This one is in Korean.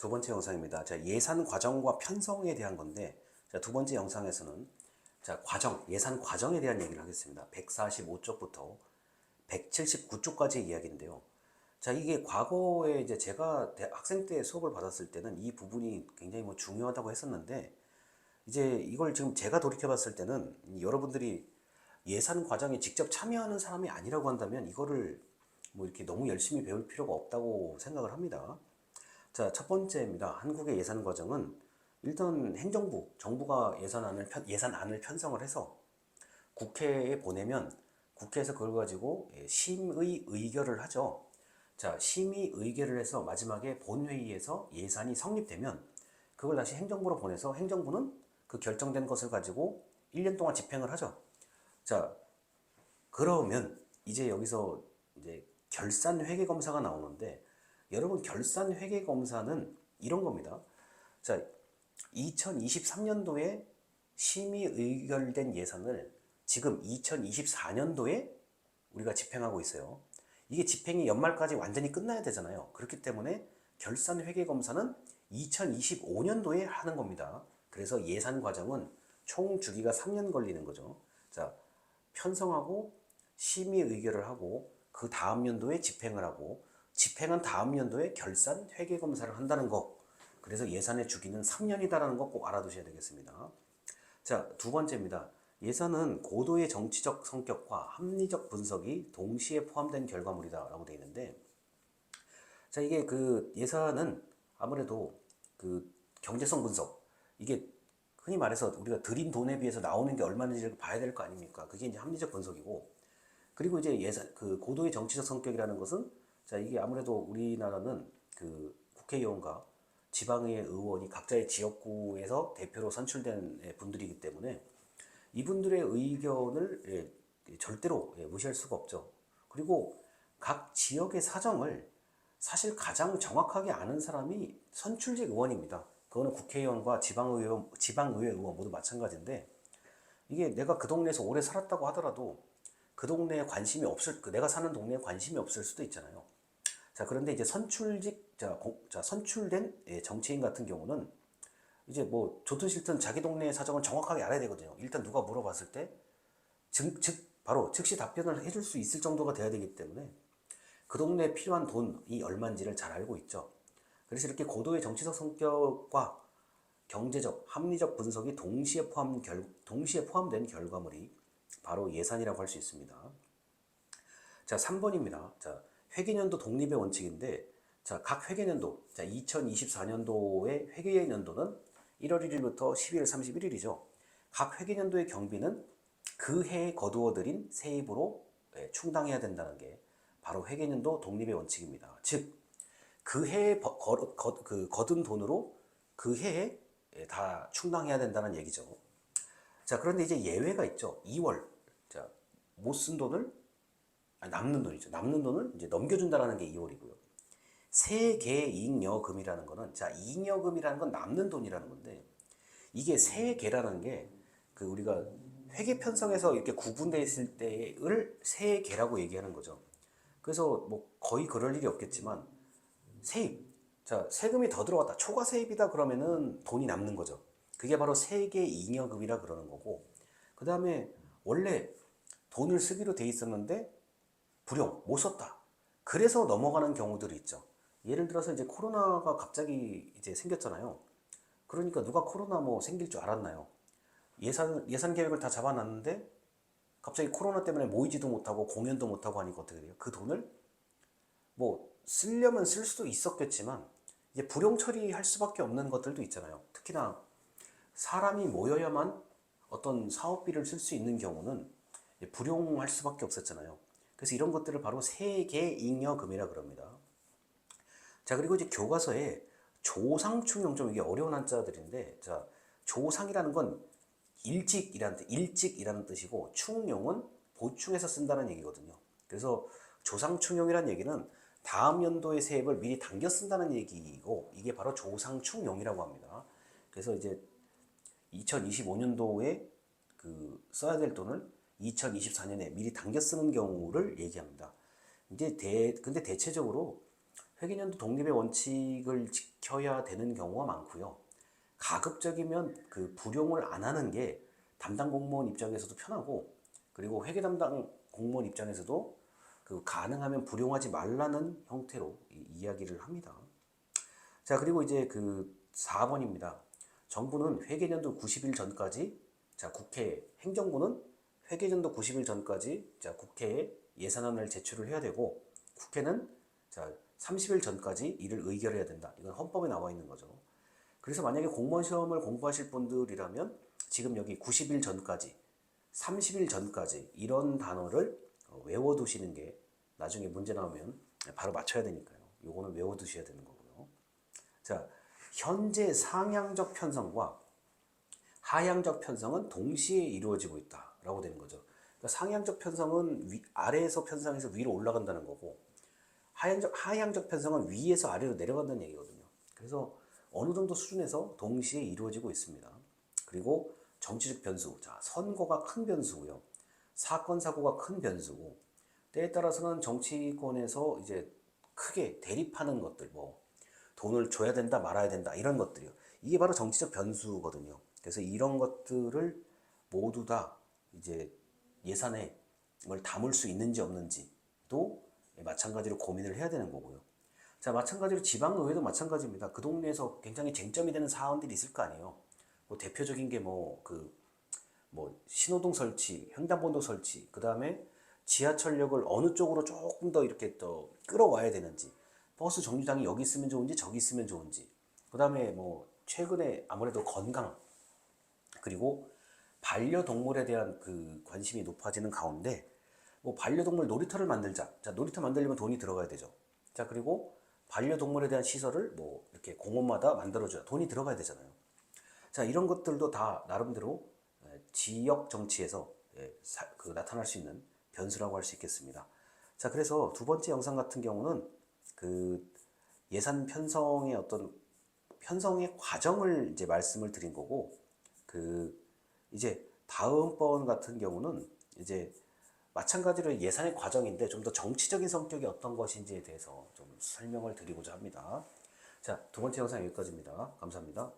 두 번째 영상입니다. 자, 예산 과정과 편성에 대한 건데, 자, 두 번째 영상에서는 자, 과정, 예산 과정에 대한 얘기를 하겠습니다. 145쪽부터 179쪽까지의 이야기인데요. 자, 이게 과거에 이제 제가 대- 학생 때 수업을 받았을 때는 이 부분이 굉장히 뭐 중요하다고 했었는데, 이제 이걸 지금 제가 돌이켜 봤을 때는 여러분들이 예산 과정에 직접 참여하는 사람이 아니라고 한다면 이거를 뭐 이렇게 너무 열심히 배울 필요가 없다고 생각을 합니다. 자, 첫 번째입니다. 한국의 예산 과정은 일단 행정부, 정부가 예산안을 편, 예산안을 편성을 해서 국회에 보내면 국회에서 그걸 가지고 예, 심의 의결을 하죠. 자, 심의 의결을 해서 마지막에 본회의에서 예산이 성립되면 그걸 다시 행정부로 보내서 행정부는 그 결정된 것을 가지고 1년 동안 집행을 하죠. 자, 그러면 이제 여기서 이제 결산 회계 검사가 나오는데 여러분 결산 회계 검사는 이런 겁니다. 자, 2023년도에 심의 의결된 예산을 지금 2024년도에 우리가 집행하고 있어요. 이게 집행이 연말까지 완전히 끝나야 되잖아요. 그렇기 때문에 결산 회계 검사는 2025년도에 하는 겁니다. 그래서 예산 과정은 총 주기가 3년 걸리는 거죠. 자, 편성하고 심의 의결을 하고 그 다음 연도에 집행을 하고 집행한 다음 연도에 결산 회계 검사를 한다는 거. 그래서 예산의 주기는 3년이다라는 거 꼭 알아두셔야 되겠습니다. 자, 두 번째입니다. 예산은 고도의 정치적 성격과 합리적 분석이 동시에 포함된 결과물이다라고 되어 있는데 자, 이게 그 예산은 아무래도 그 경제성 분석 이게 흔히 말해서 우리가 들인 돈에 비해서 나오는 게 얼마인지를 봐야 될 거 아닙니까? 그게 이제 합리적 분석이고 그리고 이제 예산 그 고도의 정치적 성격이라는 것은 자 이게 아무래도 우리나라는 그 국회의원과 지방의회 의원이 각자의 지역구에서 대표로 선출된 예, 분들이기 때문에 이분들의 의견을 예, 절대로 예, 무시할 수가 없죠. 그리고 각 지역의 사정을 사실 가장 정확하게 아는 사람이 선출직 의원입니다. 그거는 국회의원과 지방의회, 지방의회 의원 모두 마찬가지인데 이게 내가 그 동네에서 오래 살았다고 하더라도 그 동네에 관심이 없을, 그 내가 사는 동네에 관심이 없을 수도 있잖아요. 자, 그런데 이제 선출직, 자, 공- 자 선출된 예, 정치인 같은 경우는 이제 뭐 좋든 싫든 자기 동네의 사정을 정확하게 알아야 되거든요. 일단 누가 물어봤을 때 즉, 즉 바로 즉시 답변을 해줄 수 있을 정도가 돼야 되기 때문에 그 동네에 필요한 돈이 얼마인지를 잘 알고 있죠. 그래서 이렇게 고도의 정치적 성격과 경제적, 합리적 분석이 동시에 포함 결, 동시에 포함된 결과물이 바로 예산이라고 할 수 있습니다. 자, 3번입니다. 자, 회계년도 독립의 원칙인데, 자, 각 회계년도, 자, 2024년도의 회계연도는 1월 1일부터 12월 31일이죠. 각 회계년도의 경비는 그 해에 거두어들인 세입으로 예, 충당해야 된다는 게 바로 회계년도 독립의 원칙입니다. 즉, 그 해에 버- 거, 거, 그 거둔 돈으로 그 해에 예, 다 충당해야 된다는 얘기죠. 자, 그런데 이제 예외가 있죠. 2월. 자, 못 쓴 돈을, 아니, 남는 돈이죠. 남는 돈을 이제 넘겨준다라는 게 2월이고요. 세계잉여금이라는 거는, 자, 잉여금이라는 건 남는 돈이라는 건데, 이게 세계라는 게, 그 우리가 회계 편성에서 이렇게 구분되어 있을 때를 세계라고 얘기하는 거죠. 그래서 뭐 거의 그럴 일이 없겠지만, 세입. 자, 세금이 더 들어왔다. 초과 세입이다 그러면은 돈이 남는 거죠. 그게 바로 세계 잉여금이라 그러는 거고. 그 다음에 원래 돈을 쓰기로 돼 있었는데 불용, 못 썼다. 그래서 넘어가는 경우들이 있죠. 예를 들어서 이제 코로나가 갑자기 이제 생겼잖아요. 그러니까 누가 코로나 뭐 생길 줄 알았나요? 예산, 예산 계획을 다 잡아놨는데 갑자기 코로나 때문에 모이지도 못하고 공연도 못하고 하니까 어떻게 돼요? 그 돈을 뭐 쓰려면 쓸 수도 있었겠지만 이제 불용 처리할 수밖에 없는 것들도 있잖아요. 특히나 사람이 모여야만 어떤 사업비를 쓸 수 있는 경우는 불용할 수밖에 없었잖아요. 그래서 이런 것들을 바로 세계잉여금이라 그럽니다. 자 그리고 이제 교과서에 조상충용 좀 이게 어려운 한자들인데 자 조상이라는 건 일찍이라는 뜻, 일찍이라는 뜻이고 충용은 보충해서 쓴다는 얘기거든요. 그래서 조상충용이라는 얘기는 다음 연도의 세액을 미리 당겨 쓴다는 얘기이고 이게 바로 조상충용이라고 합니다. 그래서 이제 2025년도에 그 써야 될 돈을 2024년에 미리 당겨 쓰는 경우를 얘기합니다. 이제 대 근데 대체적으로 회계연도 독립의 원칙을 지켜야 되는 경우가 많고요. 가급적이면 그 불용을 안 하는 게 담당 공무원 입장에서도 편하고 그리고 회계 담당 공무원 입장에서도 그 가능하면 불용하지 말라는 형태로 이- 이야기를 합니다. 자, 그리고 이제 그 4번입니다. 정부는 회계년도 90일 전까지 자, 국회 행정부는 회계년도 90일 전까지 자, 국회에 예산안을 제출을 해야 되고 국회는 자, 30일 전까지 이를 의결해야 된다. 이건 헌법에 나와 있는 거죠. 그래서 만약에 공무원 시험을 공부하실 분들이라면 지금 여기 90일 전까지, 30일 전까지 이런 단어를 어, 외워두시는 게 나중에 문제 나오면 바로 맞춰야 되니까요. 요거는 외워두셔야 되는 거고요. 자, 현재 상향적 편성과 하향적 편성은 동시에 이루어지고 있다 라고 되는 거죠. 그러니까 상향적 편성은 위, 아래에서 편성해서 위로 올라간다는 거고 하향적 하향적 편성은 위에서 아래로 내려간다는 얘기거든요. 그래서 어느 정도 수준에서 동시에 이루어지고 있습니다. 그리고 정치적 변수, 자 선거가 큰 변수고요. 사건 사고가 큰 변수고 때에 따라서는 정치권에서 이제 크게 대립하는 것들, 뭐 돈을 줘야 된다 말아야 된다 이런 것들이요. 이게 바로 정치적 변수거든요. 그래서 이런 것들을 모두 다 이제 예산에 뭘 담을 수 있는지 없는지도 마찬가지로 고민을 해야 되는 거고요. 자, 마찬가지로 지방의회도 마찬가지입니다. 그 동네에서 굉장히 쟁점이 되는 사안들이 있을 거 아니에요. 뭐 대표적인 게 뭐 그 뭐 신호등 설치, 횡단보도 설치, 그 다음에 지하철역을 어느 쪽으로 조금 더 이렇게 더 끌어와야 되는지, 버스 정류장이 여기 있으면 좋은지 저기 있으면 좋은지, 그 다음에 뭐 최근에 아무래도 건강 그리고 반려동물에 대한 그 관심이 높아지는 가운데 뭐 반려동물 놀이터를 만들자. 자, 놀이터 만들려면 돈이 들어가야 되죠. 자, 그리고 반려동물에 대한 시설을 뭐 이렇게 공원마다 만들어줘야 돈이 들어가야 되잖아요. 자, 이런 것들도 다 나름대로 에, 지역 정치에서 에, 사- 그 나타날 수 있는 변수라고 할 수 있겠습니다. 자, 그래서 두 번째 영상 같은 경우는 그 예산 편성의 어떤 편성의 과정을 이제 말씀을 드린 거고 그 이제 다음번 같은 경우는 이제 마찬가지로 예산의 과정인데 좀 더 정치적인 성격이 어떤 것인지에 대해서 좀 설명을 드리고자 합니다. 자, 두 번째 영상 여기까지입니다. 감사합니다.